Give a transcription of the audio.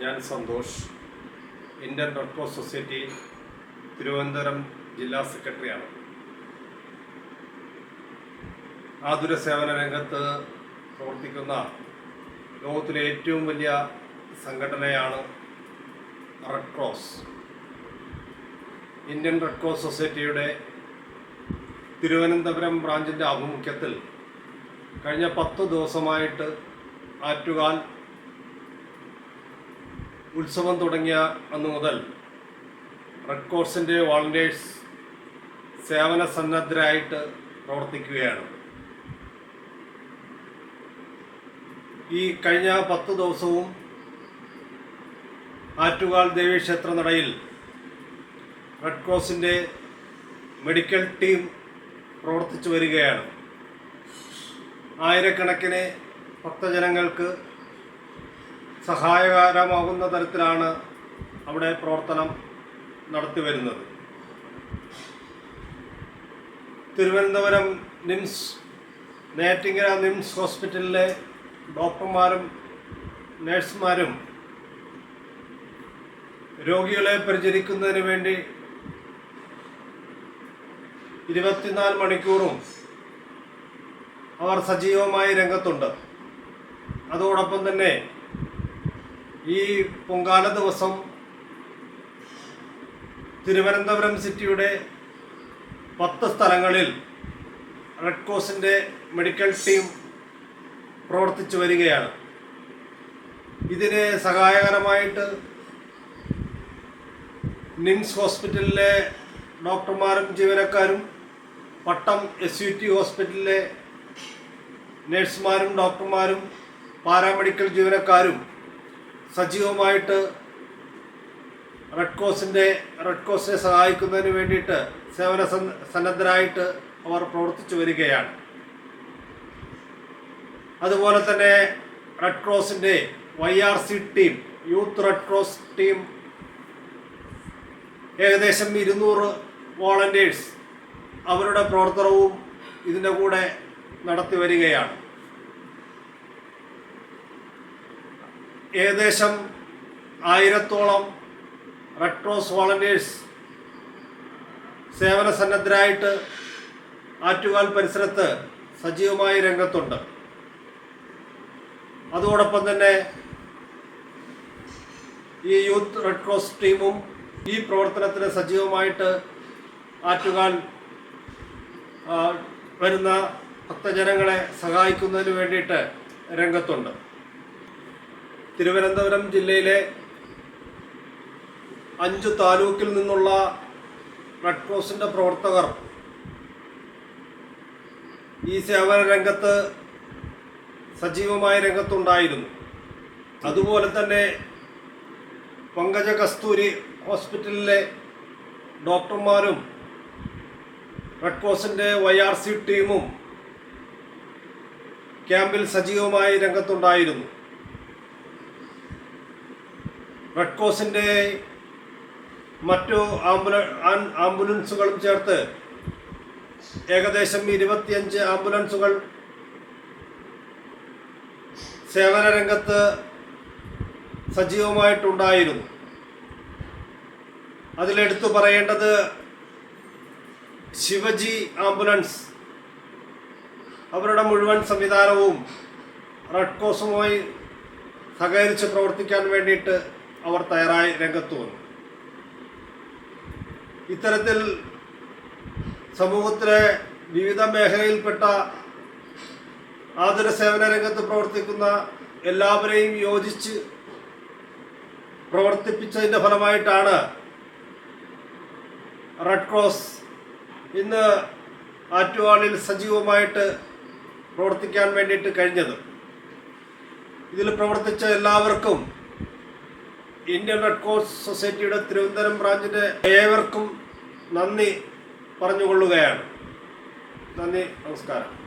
ഞാൻ Santhosh. Indian Red Cross Society Thiruvananthapuram ജില്ലാ സെക്രട്ടറിയാണ്. ആതുര സേവന രംഗത്ത് പ്രവർത്തിക്കുന്ന ലോകത്തിലെ ഏറ്റവും വലിയ സംഘടനയാണ് Red Cross. Indian Red Cross സൊസൈറ്റിയുടെ തിരുവനന്തപുരം ബ്രാഞ്ചിന്റെ ആഭിമുഖ്യത്തിൽ കഴിഞ്ഞ പത്ത് ദിവസമായിട്ട് ആറ്റുകാൽ ഉത്സവം തുടങ്ങിയ അന്നു മുതൽ റെഡ് ക്രോസിന്റെ വോളണ്ടിയേഴ്സ് സേവന സന്നദ്ധരായിട്ട് പ്രവർത്തിക്കുകയാണ്. ഈ കഴിഞ്ഞ പത്ത് ദിവസവും ആറ്റുകാൽ ദേവീക്ഷേത്ര നടയിൽ റെഡ് ക്രോസിന്റെ മെഡിക്കൽ ടീം പ്രവർത്തിച്ചു വരികയാണ്. ആയിരക്കണക്കിന് ഭക്തജനങ്ങൾക്ക് സഹായകരമാകുന്ന തരത്തിലാണ് അവിടെ പ്രവർത്തനം നടത്തി വരുന്നത് തിരുവനന്തപുരം നിംസ് നേറ്റിങ്ങര നിംസ് ഹോസ്പിറ്റലിലെ ഡോക്ടർമാരും നേഴ്സുമാരും രോഗികളെ പരിചരിക്കുന്നതിന് വേണ്ടി ഇരുപത്തിനാല് മണിക്കൂറും അവർ സജീവമായി രംഗത്തുണ്ട്. അതോടൊപ്പം തന്നെ ഈ പൊങ്കാല ദിവസം തിരുവനന്തപുരം സിറ്റിയുടെ പത്ത് സ്ഥലങ്ങളിൽ റെഡ് ക്രോസിന്റെ മെഡിക്കൽ ടീം പ്രവർത്തിച്ചു വരികയാണ്. ഇതിന് സഹായകരമായിട്ട് നിംസ് ഹോസ്പിറ്റലിലെ ഡോക്ടർമാരും ജീവനക്കാരും പട്ടം എസ് യു ടി ഹോസ്പിറ്റലിലെ നഴ്സുമാരും ഡോക്ടർമാരും പാരാമെഡിക്കൽ ജീവനക്കാരും സജീവമായിട്ട് റെഡ് ക്രോസിന്റെ റെഡ് ക്രോസിനെ സഹായിക്കുന്നതിന് വേണ്ടിയിട്ട് സേവന സന്ന- സന്നദ്ധരായിട്ട് അവർ പ്രവർത്തിച്ചു വരികയാണ്. അതുപോലെ തന്നെ red ക്രോസിന്റെ Y R C team youth Red Cross team ഏകദേശം ഇരുന്നൂറ് വോളണ്ടിയേഴ്സ് അവരുടെ പ്രവർത്തനവും ഇതിന്റെ കൂടെ നടത്തി വരികയാണ്. ഏകദേശം ആയിരത്തോളം റെഡ് ക്രോസ് വോളണ്ടിയേഴ്സ് സേവന സന്നദ്ധരായിട്ട് ആറ്റുകാൽ പരിസരത്ത് സജീവമായി രംഗത്തുണ്ട്. അതോടൊപ്പം തന്നെ ഈ യൂത്ത് റെഡ് ക്രോസ് ടീമും ഈ പ്രവർത്തനത്തിന് സജീവമായിട്ട് ആറ്റുകാൽ വരുന്ന ഭക്തജനങ്ങളെ സഹായിക്കുന്നതിന് വേണ്ടിയിട്ട് രംഗത്തുണ്ട്. തിരുവനന്തപുരം ജില്ലയിലെ അഞ്ച് താലൂക്കിൽ നിന്നുള്ള റെഡ് ക്രോസിന്റെ പ്രവർത്തകർ ഈ സേവന രംഗത്ത് സജീവമായ രംഗത്തുണ്ടായിരുന്നു. അതുപോലെ തന്നെ പങ്കജ കസ്തൂരി ഹോസ്പിറ്റലിലെ ഡോക്ടർമാരും റെഡ് ക്രോസിന്റെ വൈ ആർ സി ടീമും ക്യാമ്പിൽ സജീവമായി രംഗത്തുണ്ടായിരുന്നു. റെഡ് ക്രോസിന്റെ മറ്റു ആംബുല ആംബുലൻസുകളും ചേർത്ത് ഏകദേശം ഇരുപത്തിയഞ്ച് ആംബുലൻസുകൾ സേവന രംഗത്ത് സജീവമായിട്ടുണ്ടായിരുന്നു. അതിലെടുത്തു പറയേണ്ടത് ശിവജി ആംബുലൻസ്. അവരുടെ മുഴുവൻ സംവിധാനവും റെഡ് ക്രോസുമായി സഹകരിച്ച് പ്രവർത്തിക്കാൻ വേണ്ടിയിട്ട് അവർ തയ്യാറായി രംഗത്ത് വന്നു. ഇത്തരത്തിൽ സമൂഹത്തിലെ വിവിധ മേഖലയിൽപ്പെട്ട ആതുര സേവന രംഗത്ത് പ്രവർത്തിക്കുന്ന എല്ലാവരെയും യോജിച്ച് പ്രവർത്തിപ്പിച്ചതിന്റെ ഫലമായിട്ടാണ് റെഡ് ക്രോസ് ഇന്ന് ആറ്റുവാളിൽ സജീവമായിട്ട് പ്രവർത്തിക്കാൻ വേണ്ടിയിട്ട് കഴിഞ്ഞത്. ഇതിൽ പ്രവർത്തിച്ച എല്ലാവർക്കും ഇന്ത്യൻ റെഡ് ക്രോസ് സൊസൈറ്റിയുടെ തിരുവനന്തപുരം ബ്രാഞ്ചിന്റെ ഏവർക്കും നന്ദി പറഞ്ഞുകൊള്ളുകയാണ്. നന്ദി നമസ്കാരം.